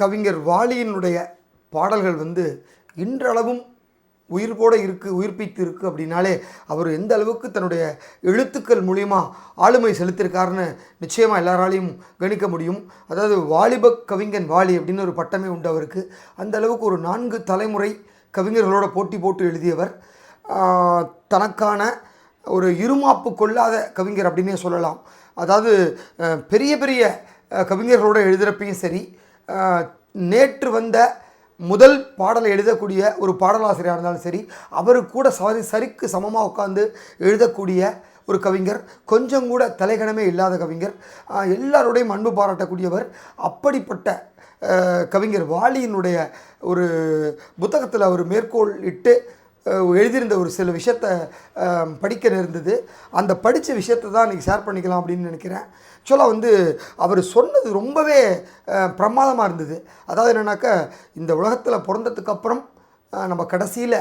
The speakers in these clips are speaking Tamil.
கவிஞர் வாலியினுடைய பாடல்கள் வந்து இன்றளவும் உயிர்ப்போடு இருக்குது உயிர்ப்பித்து இருக்குது அப்படின்னாலே அவர் எந்த அளவுக்கு தன்னுடைய எழுத்துக்கள் மூலிமா ஆளுமை செலுத்தியிருக்காருன்னு நிச்சயமாக எல்லாராலையும் கணிக்க முடியும். அதாவது வாலிப கவிஞன் வாலி அப்படின்னு ஒரு பட்டமே உண்டு அவருக்கு. அந்த அளவுக்கு ஒரு நான்கு தலைமுறை கவிஞர்களோட போட்டி போட்டு எழுதியவர். தனக்கான ஒரு இருமாப்பு கொள்ளாத கவிஞர் அப்படின்னே சொல்லலாம். அதாவது பெரிய பெரிய கவிஞர்களோட எழுதுகிறப்பையும் சரி நேற்று வந்த முதல் பாடலை எழுதக்கூடிய ஒரு பாடலாசிரியராக இருந்தாலும் சரி அவரு கூட சரி சரிக்கு சமமாக உட்காந்து எழுதக்கூடிய ஒரு கவிஞர் கொஞ்சம் கூட தலைகணமே இல்லாத கவிஞர் எல்லாரோடையும் அன்பு பாராட்டக்கூடியவர் அப்படிப்பட்ட கவிஞர் வாலியினுடைய ஒரு புத்தகத்தில் அவர் மேற்கோள் இட்டு எழுதியிருந்த ஒரு சில விஷயத்த படிக்க நேர்ந்தது. அந்த படித்த விஷயத்தை தான் இன்றைக்கி ஷேர் பண்ணிக்கலாம் அப்படின்னு நினைக்கிறேன். ஆக்சுவலாக வந்து அவர் சொன்னது ரொம்பவே பிரமாதமாக இருந்தது. அதாவது என்னென்னாக்கா இந்த உலகத்தில் பிறந்ததுக்கப்புறம் நம்ம கடைசியில்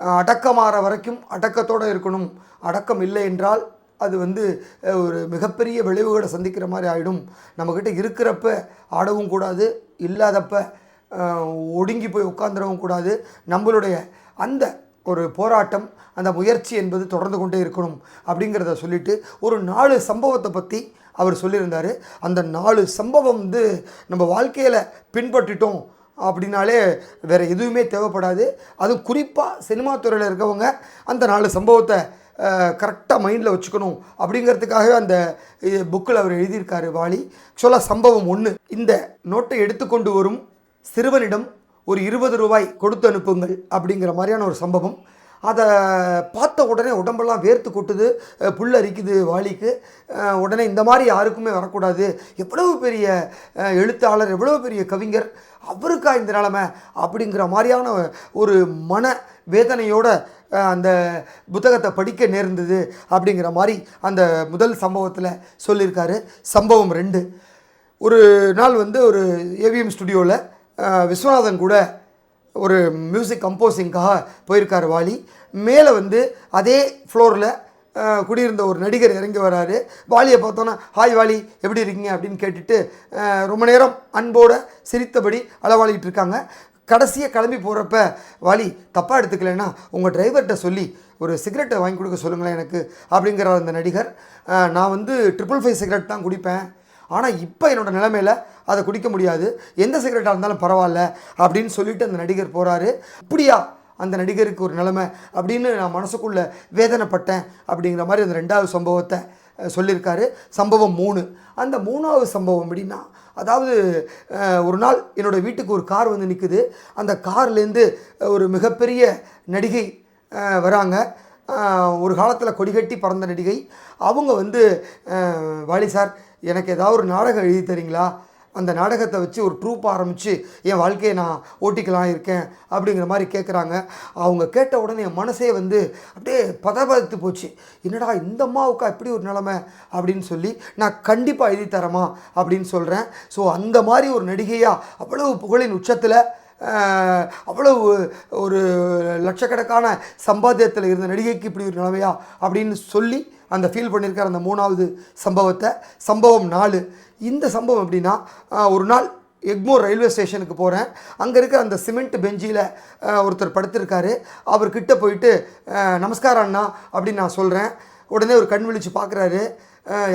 அடக்கமாற வரைக்கும் அடக்கத்தோடு இருக்கணும். அடக்கம் இல்லை என்றால் அது வந்து ஒரு மிகப்பெரிய விளைவுகளை சந்திக்கிற மாதிரி ஆகிடும் நம்மக்கிட்ட இருக்கிறப்ப ஆடவும் கூடாது இல்லாதப்ப ஒடுங்கி போய் உட்காந்துடவும் கூடாது. நம்மளுடைய அந்த ஒரு போராட்டம் அந்த முயற்சி என்பது தொடர்ந்து கொண்டே இருக்கணும் அப்படிங்கிறத சொல்லிட்டு ஒரு நாலு சம்பவத்தை பற்றி அவர் சொல்லியிருந்தார். அந்த நாலு சம்பவம் வந்து நம்ம வாழ்க்கையில் பின்பற்றிட்டோம் அப்படின்னாலே வேறு எதுவுமே தேவைப்படாது. அதுவும் குறிப்பாக சினிமா துறையில் இருக்கவங்க அந்த நாலு சம்பவத்தை கரெக்டாக மைண்டில் வச்சுக்கணும் அப்படிங்கிறதுக்காகவே அந்த புக்கில் அவர் எழுதியிருக்காரு வாலி. ஆக்சுவலாக சம்பவம் ஒன்று இந்த நோட்டை எடுத்துக்கொண்டு வரும் சிறுவனிடம் ஒரு இருபது ரூபாய் கொடுத்து அனுப்புங்கள் அப்படிங்கிற மாதிரியான ஒரு சம்பவம். அதை பார்த்த உடனே உடம்பெல்லாம் வேர்த்து கொட்டுது புல் அரிக்குது வாளிக்கு. உடனே இந்த மாதிரி யாருக்குமே வரக்கூடாது. எவ்வளவு பெரிய எழுத்தாளர் எவ்வளவு பெரிய கவிஞர் அவருக்கா இந்த நிலமை அப்படிங்கிற மாதிரியான ஒரு மன வேதனையோட அந்த புத்தகத்தை படிக்க நேர்ந்தது அப்படிங்கிற மாதிரி அந்த முதல் சம்பவத்தில் சொல்லியிருக்காரு. சம்பவம் ரெண்டு. ஒரு நாள் வந்து ஒரு ஏவிஎம் ஸ்டுடியோவில் விஸ்வநாதன் கூட ஒரு மியூசிக் கம்போசிங்காக போயிருக்கார் வாலி. மேலே வந்து அதே ஃப்ளோரில் குடியிருந்த ஒரு நடிகர் இறங்கி வராரு. வாலியை பார்த்தோன்னா ஹாய் வாலி எப்படி இருக்கீங்க? அப்படின்னு கேட்டுட்டு ரொம்ப நேரம் அன்போடு சிரித்தபடி அளவாளிகிட்டு இருக்காங்க. கடைசியாக கிளம்பி போகிறப்ப வாலி தப்பாக எடுத்துக்கலைன்னா உங்கள் டிரைவர்கிட்ட சொல்லி ஒரு சிகரெட்டை வாங்கி கொடுக்க சொல்லுங்களேன் எனக்கு அப்படிங்கிற அந்த நடிகர். நான் வந்து ட்ரிபிள் ஃபைவ் சிகரெட் தான் குடிப்பேன். ஆனால் இப்போ என்னோடய நிலைமையில் அதை குடிக்க முடியாது. எந்த சிகரெட்டாக இருந்தாலும் பரவாயில்ல அப்படின்னு சொல்லிட்டு அந்த நடிகர் போகிறாரு இப்படியா அந்த நடிகருக்கு ஒரு நிலைமை அப்படின்னு நான் மனசுக்குள்ளே வேதனைப்பட்டேன் அப்படிங்கிற மாதிரி அந்த ரெண்டாவது சம்பவத்தை சொல்லியிருக்காரு. சம்பவம் மூணு. அந்த மூணாவது சம்பவம் அப்படின்னா அதாவது ஒரு நாள் என்னோடய வீட்டுக்கு ஒரு கார் வந்து நிற்குது அந்த கார்லேருந்து ஒரு மிகப்பெரிய நடிகை வராங்க. ஒரு காலத்தில் கொடிகட்டி பறந்த நடிகை. அவங்க வந்து வாலி சார் எனக்கு ஏதாவது ஒரு நாடகம் எழுதி தரீங்களா? அந்த நாடகத்தை வச்சு ஒரு ட்ரூப் ஆரம்பித்து என் வாழ்க்கையை நான் ஓட்டிக்கலாம் இருக்கேன் அப்படிங்கிற மாதிரி கேட்குறாங்க அவங்க கேட்ட உடனே என் மனசே வந்து அப்படியே பதபதத்து போச்சு. என்னடா இந்த அம்மாவுக்கா எப்படி ஒரு நிலமை? அப்படின்னு சொல்லி நான் கண்டிப்பாக எழுதி தரமா அப்படின்னு சொல்கிறேன் ஸோ அந்த மாதிரி ஒரு நடிகையாக அவ்வளவு புகழின் உச்சத்தில் அவ்வளவு ஒரு லட்சக்கணக்கான சம்பாத்தியத்தில் இருந்த நடிகைக்கு இப்படி ஒரு நிலைமையா அப்படின்னு சொல்லி அந்த ஃபீல் பண்ணியிருக்கார் அந்த மூணாவது சம்பவத்தை. சம்பவம் நாலு. இந்த சம்பவம் எப்படின்னா ஒரு நாள் எக்மோர் ரயில்வே ஸ்டேஷனுக்கு போகிறேன் அங்கே இருக்கிற அந்த சிமெண்ட் பெஞ்சில் ஒருத்தர் படுத்திருக்காரு. அவர்கிட்ட போயிட்டு நமஸ்காரம் அண்ணா அப்படின்னு நான் சொல்கிறேன் உடனே ஒரு கண் விழிச்சு பார்க்குறாரு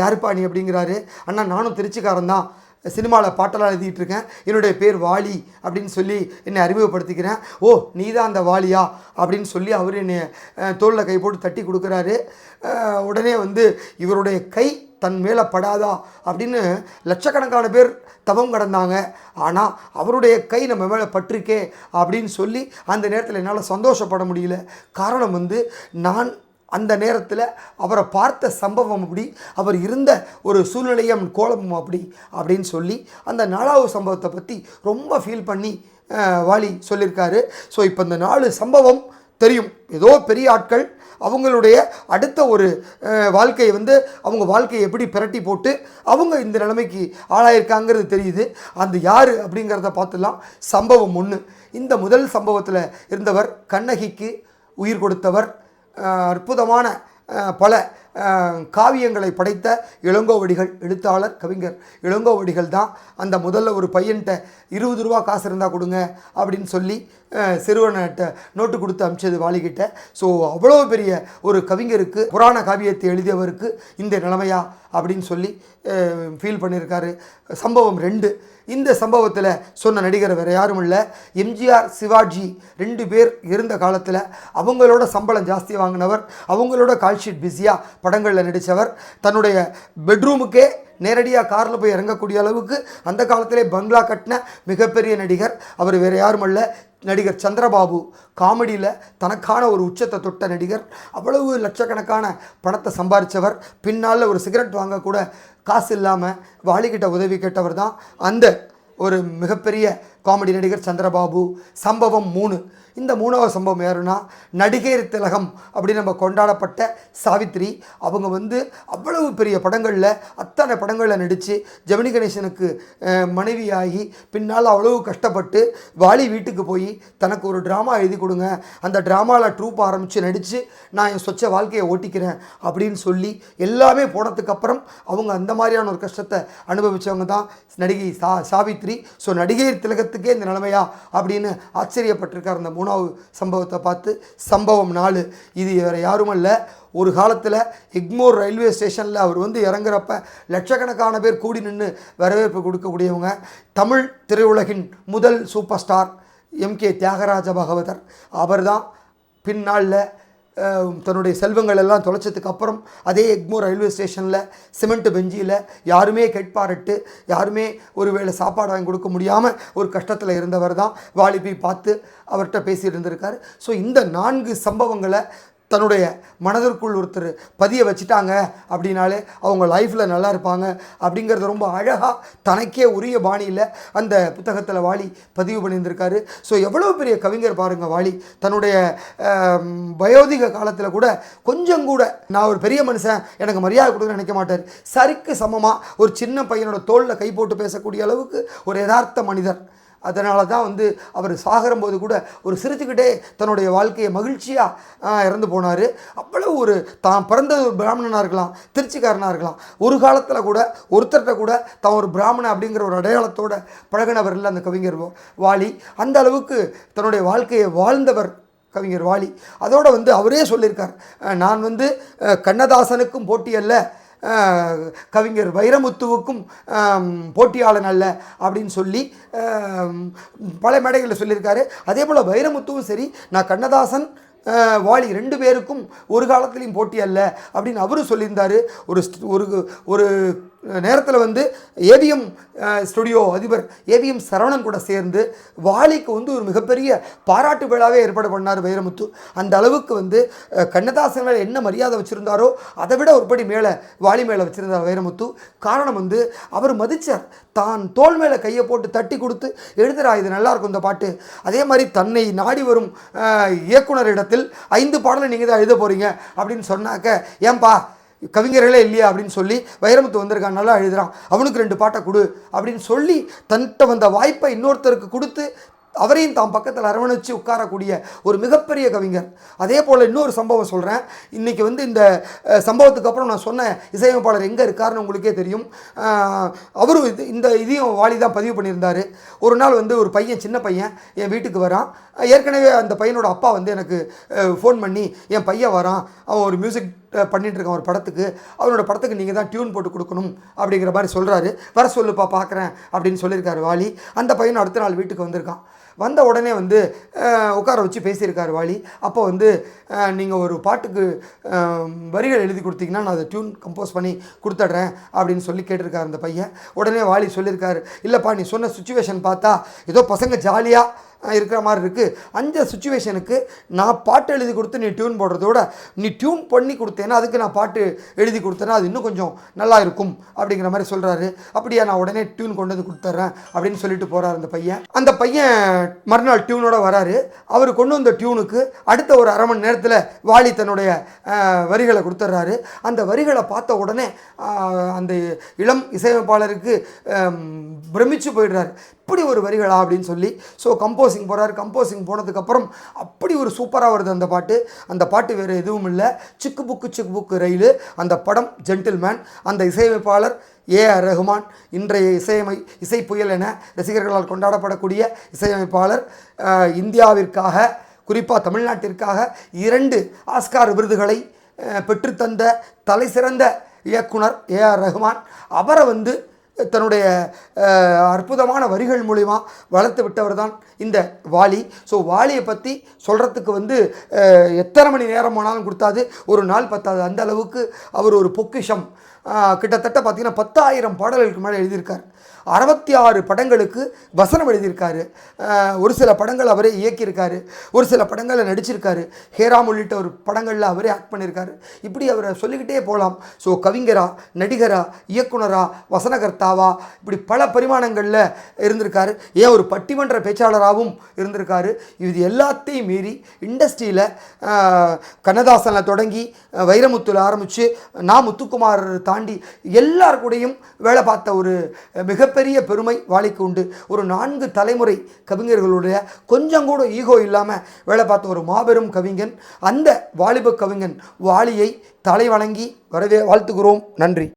யாருப்பா நீ? அப்படிங்கிறாரு. அண்ணா நானும் திருச்சிக்காரன் தான். சினிமாவில் பாட்டெல்லாம் எழுதிட்டு இருக்கேன் என்னுடைய பேர் வாலி அப்படின்னு சொல்லி என்னை அறிமுகப்படுத்திக்கிறேன். ஓ நீ தான் அந்த வாலியா? அப்படின்னு சொல்லி அவர் என்னை தோளில் கை போட்டு தட்டி கொடுக்குறாரு. உடனே வந்து இவருடைய கை தன் மேலே படாதா? அப்படின்னு லட்சக்கணக்கான பேர் தவம் கடந்தாங்க. ஆனால் அவருடைய கை நம்ம மேலே பட்டிருக்கே அப்படின்னு சொல்லி அந்த நேரத்தில் என்னால் சந்தோஷப்பட முடியல. காரணம் வந்து நான் அந்த நேரத்தில் அவரை பார்த்த சம்பவம் அப்படி அவர் இருந்த ஒரு சூழ்நிலையும் கோலமும் அப்படி அப்படின்னு சொல்லி அந்த நாலாவது சம்பவத்தை பற்றி ரொம்ப ஃபீல் பண்ணி வாலி சொல்லியிருக்காரு ஸோ இப்போ இந்த நாலு சம்பவம் தெரியும். ஏதோ பெரிய ஆட்கள் அவங்களுடைய அடுத்த ஒரு வாழ்க்கையை வந்து அவங்க வாழ்க்கையை எப்படி பிரட்டி போட்டு அவங்க இந்த நிலைமைக்கு ஆளாயிருக்காங்கிறது தெரியுது. அந்த யார் அப்படிங்கிறத பார்த்துலாம் சம்பவம் ஒன்று இந்த முதல் சம்பவத்தில் இருந்தவர் கண்ணகிக்கு உயிர் கொடுத்தவர். அற்புதமான பல காவியங்களை படைத்த இளங்கோவடிகள் எழுத்தாளர் கவிஞர் இளங்கோவடிகள் தான். அந்த முதல்ல ஒரு பையன்கிட்ட இருபது ரூபா காசு இருந்தால் கொடுங்க அப்படின்னு சொல்லி சிறுவன்கிட்ட நோட்டு கொடுத்து அமிச்சது வாலிகிட்ட. ஸோ அவ்வளோ பெரிய ஒரு கவிஞருக்கு புராண காவியத்தை எழுதியவருக்கு இந்த நிலைமையா அப்படின்னு சொல்லி ஃபீல் பண்ணியிருக்காரு. சம்பவம் ரெண்டு. இந்த சம்பவத்தில் சொன்ன நடிகர் வேறு யாரும் இல்லை. எம்ஜிஆர் சிவாஜி ரெண்டு பேர் இருந்த காலத்தில் அவங்களோட சம்பளம் ஜாஸ்தி வாங்கினவர் அவங்களோட கால்ஷீட் பிஸியாக படங்களில் நடித்தவர் தன்னுடைய பெட்ரூமுக்கே நேரடியாக காரில் போய் இறங்கக்கூடிய அளவுக்கு அந்த காலத்திலே பங்களா கட்டின மிகப்பெரிய நடிகர். அவர் வேறு யாரும் அல்ல நடிகர் சந்திரபாபு காமெடியில் தனக்கான ஒரு உச்சத்தை தொட்ட நடிகர். அவ்வளவு லட்சக்கணக்கான பணத்தை சம்பாரித்தவர் பின்னால் ஒரு சிகரெட் வாங்கக்கூட காசு இல்லாமல் வாளிகிட்ட உதவி கேட்டவர் தான் அந்த ஒரு மிகப்பெரிய காமெடி நடிகர் சந்திரபாபு சம்பவம் மூணு. இந்த மூணாவது சம்பவம் யாருன்னா நடிகர் திலகம் அப்படின்னு நம்ம கொண்டாடப்பட்ட சாவித்ரி. அவங்க வந்து அவ்வளவு பெரிய படங்களில் அத்தனை படங்களில் நடித்து ஜெமினி கணேசனுக்கு மனைவியாகி பின்னால் அவ்வளவு கஷ்டப்பட்டு வாலி வீட்டுக்கு போய் தனக்கு ஒரு ட்ராமா எழுதி கொடுங்க அந்த ட்ராமாவில் ட்ரூப் ஆரம்பித்து நடித்து நான் என் சொச்ச வாழ்க்கையை ஓட்டிக்கிறேன் அப்படின்னு சொல்லி எல்லாமே போனதுக்கு அப்புறம் அவங்க அந்த மாதிரியான ஒரு கஷ்டத்தை அனுபவித்தவங்க தான் நடிகை சா சாவித்ரி. ஸோ நடிகை உலகத்துக்கே இந்த நிலைமையா அப்படின்னு ஆச்சரியப்பட்டிருக்கார் அந்த மூணாவது சம்பவத்தை பார்த்து சம்பவம் நாலு. இது வேறு யாரும் இல்லை ஒரு காலத்தில் எக்மோர் ரயில்வே ஸ்டேஷனில் அவர் வந்து இறங்குறப்ப லட்சக்கணக்கான பேர் கூடி நின்று வரவேற்பு கொடுக்கக்கூடியவங்க தமிழ் திரையுலகின் முதல் super star MK Thyagaraja Bhagavathar. அவர்தான் பின்னாளில் தன்னுடைய செல்வங்கள் எல்லாம் தொலைச்சதுக்கு அப்புறம் அதே எக்மோர் ரயில்வே ஸ்டேஷனில் சிமெண்ட் பெஞ்சியில் யாருமே கெட்பாரட்டு யாருமே ஒரு வேளை சாப்பாடு வாங்கி கொடுக்க முடியாமல் ஒரு கஷ்டத்தில் இருந்தவர் தான் வாலிபி பார்த்து அவர்கிட்ட பேசிட்டு இருந்திருக்கார். ஸோ இந்த நான்கு சம்பவங்களை தன்னுடைய மனதிற்குள் ஒருத்தர் பதிய வச்சுட்டாங்க அப்படின்னாலே அவங்க லைஃப்பில் நல்லா இருப்பாங்க அப்படிங்கிறது ரொம்ப அழகாக தனக்கே உரிய பாணியில் அந்த புத்தகத்தில் வாலி பதிவு பண்ணியிருந்திருக்காரு. ஸோ எவ்வளோ பெரிய கவிஞர் பாருங்கள் வாலி. தன்னுடைய வயோதிக காலத்தில் கூட கொஞ்சம் கூட நான் ஒரு பெரிய மனுஷன் எனக்கு மரியாதை கொடுக்க நினைக்க மாட்டார். சரிக்கு சமமாக ஒரு சின்ன பையனோட தோளில் கை போட்டு பேசக்கூடிய அளவுக்கு ஒரு யதார்த்த மனிதர். அதனால தான் வந்து அவர் சாகரும்போது கூட ஒரு சிரித்துக்கிட்டே தன்னுடைய வாழ்க்கையை மகிழ்ச்சியாக இறந்து போனார். அவ்வளவு ஒரு தான் பிறந்த ஒரு பிராமணனாக இருக்கலாம் திருச்சிக்காரனாக இருக்கலாம். ஒரு காலத்தில் கூட ஒருத்தர்கிட்ட கூட தான் ஒரு பிராமணன் அப்படிங்கிற ஒரு அடையாளத்தோட பழகினவர் இல்லை அந்த கவிஞர் வாலி. அந்த அளவுக்கு தன்னுடைய வாழ்க்கையை வாழ்ந்தவர் கவிஞர் வாலி. அதோடு வந்து அவரே சொல்லியிருக்கார். நான் வந்து கண்ணதாசனுக்கும் போட்டி அல்ல கவிஞர் வைரமுத்துவுக்கும் போட்டியாளன் அல்ல அப்படின்னு சொல்லி பல மேடைகளில் சொல்லியிருக்காரு. அதே போல் வைரமுத்துவும் சரி நான் கண்ணதாசன் வாலி ரெண்டு பேருக்கும் ஒரு காலத்துலேயும் போட்டி அல்ல அப்படின்னு அவரும் சொல்லியிருந்தார். ஒரு ஒரு ஒரு நேரத்தில் வந்து ஏவிஎம் ஸ்டுடியோ அதிபர் ஏவிஎம் சரவணன் கூட சேர்ந்து வாலிக்கு வந்து ஒரு மிகப்பெரிய பாராட்டு விழாவே ஏற்பாடு பண்ணார் வைரமுத்து. அந்த அளவுக்கு வந்து கண்ணதாசன் மேலே என்ன மரியாதை வச்சுருந்தாரோ அதை விட ஒருபடி மேலே வாலி மேலே வச்சுருந்தார் வைரமுத்து. காரணம் வந்து அவர் மதித்தார் தான் தோல் மேலே கையை போட்டு தட்டி கொடுத்து எழுதுறா இது நல்லாயிருக்கும் இந்த பாட்டு. அதே மாதிரி தன்னை நாடி வரும் இயக்குனர் இயக்குனரிடத்தில் ஐந்து பாடலை நீங்கள் தான் எழுத போகிறீங்க அப்படின்னு சொன்னாக்க ஏன்பா கவிஞர்களே இல்லையா அப்படின்னு சொல்லி வைரமுத்து வந்திருக்கான் நல்லா எழுதுகிறான் அவனுக்கு ரெண்டு பாட்டை கொடு அப்படின்னு சொல்லி தன்கிட்ட வந்த வாய்ப்பை இன்னொருத்தருக்கு கொடுத்து அவரையும் தாம் பக்கத்தில் அரவணைச்சு உட்காரக்கூடிய ஒரு மிகப்பெரிய கவிஞர். அதே போல் இன்னொரு சம்பவம் சொல்கிறேன் இன்றைக்கி வந்து இந்த சம்பவத்துக்கு அப்புறம் நான் சொன்ன இசையமைப்பாளர் எங்கே இருக்காருன்னு உங்களுக்கே தெரியும். அவரும் இது இந்த இதையும் வாலி தான் பதிவு பண்ணியிருந்தார். ஒரு நாள் வந்து ஒரு பையன் சின்ன பையன் என் வீட்டுக்கு வரான். ஏற்கனவே அந்த பையனோட அப்பா வந்து எனக்கு ஃபோன் பண்ணி என் பையன் வரான். அவன் ஒரு மியூசிக் பண்ணிகிட்ருக்கேன் ஒரு படத்துக்கு. அவரோட படத்துக்கு நீங்கள் தான் டியூன் போட்டு கொடுக்கணும் அப்படிங்கிற மாதிரி சொல்கிறாரு வர சொல்லுப்பா பார்க்குறேன் அப்படின்னு சொல்லியிருக்காரு வாலி. அந்த பையன் அடுத்த நாள் வீட்டுக்கு வந்திருக்கான். வந்த உடனே வந்து உட்கார வச்சு பேசியிருக்காரு வாலி. அப்போ வந்து நீங்கள் ஒரு பாட்டுக்கு வரிகள் எழுதி கொடுத்தீங்கன்னா நான் அதை டியூன் கம்போஸ் பண்ணி கொடுத்துட்றேன் அப்படின்னு சொல்லி கேட்டிருக்காரு அந்த பையன். உடனே வாலி சொல்லியிருக்காரு இல்லைப்பா நீ சொன்ன சுச்சுவேஷன் பார்த்தா ஏதோ பசங்க ஜாலியாக இருக்கிற மாதிரி இருக்குது அந்த சுச்சுவேஷனுக்கு நான் பாட்டு எழுதி கொடுத்து நீ டியூன் போடுறதோட நீ டியூன் பண்ணி கொடுத்தேன்னா அதுக்கு நான் பாட்டு எழுதி கொடுத்தேன்னா அது இன்னும் கொஞ்சம் நல்லா இருக்கும் அப்படிங்கிற மாதிரி சொல்கிறாரு அப்படியா நான் உடனே டியூன் கொண்டு வந்து கொடுத்துட்றேன் அப்படின்னு சொல்லிட்டு போகிறார் அந்த பையன். அந்த பையன் மறுநாள் டியூனோட வராரு. அவர் கொண்டு வந்த டியூனுக்கு அடுத்த ஒரு அரை மணி நேரத்தில் வாலி தன்னுடைய வரிகளை கொடுத்துட்றாரு அந்த வரிகளை பார்த்த உடனே அந்த இளம் இசையமைப்பாளருக்கு பிரமிச்சு போயிடுறாரு. இப்படி ஒரு வரிகளா அப்படின்னு சொல்லி ஸோ கம்போசிங் போகிறாரு கம்போசிங் போனதுக்கப்புறம் அப்படி ஒரு சூப்பராக வருது அந்த பாட்டு. அந்த பாட்டு வேறு எதுவும் இல்லை. சிக்கு புக்கு சிக்கு புக்கு ரயிலு. அந்த படம் ஜென்டில்மேன் அந்த இசையமைப்பாளர் ஏ ஆர் ரஹ்மான் இன்றைய இசையமை இசை புயல் என ரசிகர்களால் கொண்டாடப்படக்கூடிய இசையமைப்பாளர் இந்தியாவிற்காக குறிப்பாக தமிழ்நாட்டிற்காக இரண்டு ஆஸ்கார் விருதுகளை பெற்றுத்தந்த பெற்றுத்தந்த தலைசிறந்த இயக்குனர் ஏ ஆர் ரஹ்மான் அவரை வந்து தன்னுடைய அற்புதமான வரிகள் மூலிமா வளர்த்து விட்டவர் தான் இந்த வாலி. ஸோ வாலியை பற்றி சொல்கிறதுக்கு வந்து எத்தனை மணி நேரம் ஆனாலும் கொடுத்தாது. ஒரு நாள் பத்தாது. அந்த அளவுக்கு அவர் ஒரு பொக்கிஷம். கிட்டத்தட்ட பார்த்தீங்கன்னா பத்தாயிரம் பாடல்களுக்கு மேலே எழுதியிருக்கார். அறுபத்தி ஆறு படங்களுக்கு வசனம் எழுதியிருக்காரு. ஒரு சில படங்கள் அவரே இயக்கியிருக்காரு. ஒரு சில படங்களில் நடிச்சிருக்காரு. ஹேராம் உள்ளிட்ட ஒரு படங்களில் அவரே ஆக்ட் பண்ணியிருக்காரு. இப்படி அவரை சொல்லிக்கிட்டே போகலாம். ஸோ கவிஞரா நடிகரா இயக்குனரா வசனகர்த்தாவா இப்படி பல பரிமாணங்களில் இருந்திருக்காரு. ஏன் ஒரு பட்டிமன்ற பேச்சாளராகவும் இருந்திருக்காரு. இது எல்லாத்தையும் மீறி இண்டஸ்ட்ரியில் கண்ணதாசனில் தொடங்கி வைரமுத்தில் ஆரம்பித்து நா முத்துக்குமார் தாண்டி எல்லார் கூடயும் வேலை பார்த்த ஒரு மிக மிகப்பெரிய பெருமை வாளிக்கு உண்டு. ஒரு நான்கு தலைமுறை கவிஞர்களுடைய கொஞ்சம் கூட ஈகோ இல்லாமல் வேலை பார்த்த ஒரு மாபெரும் கவிஞன் அந்த வாலிப கவிஞன் வாளியை தலை வணங்கி வரவே வாழ்த்துகிறோம். நன்றி.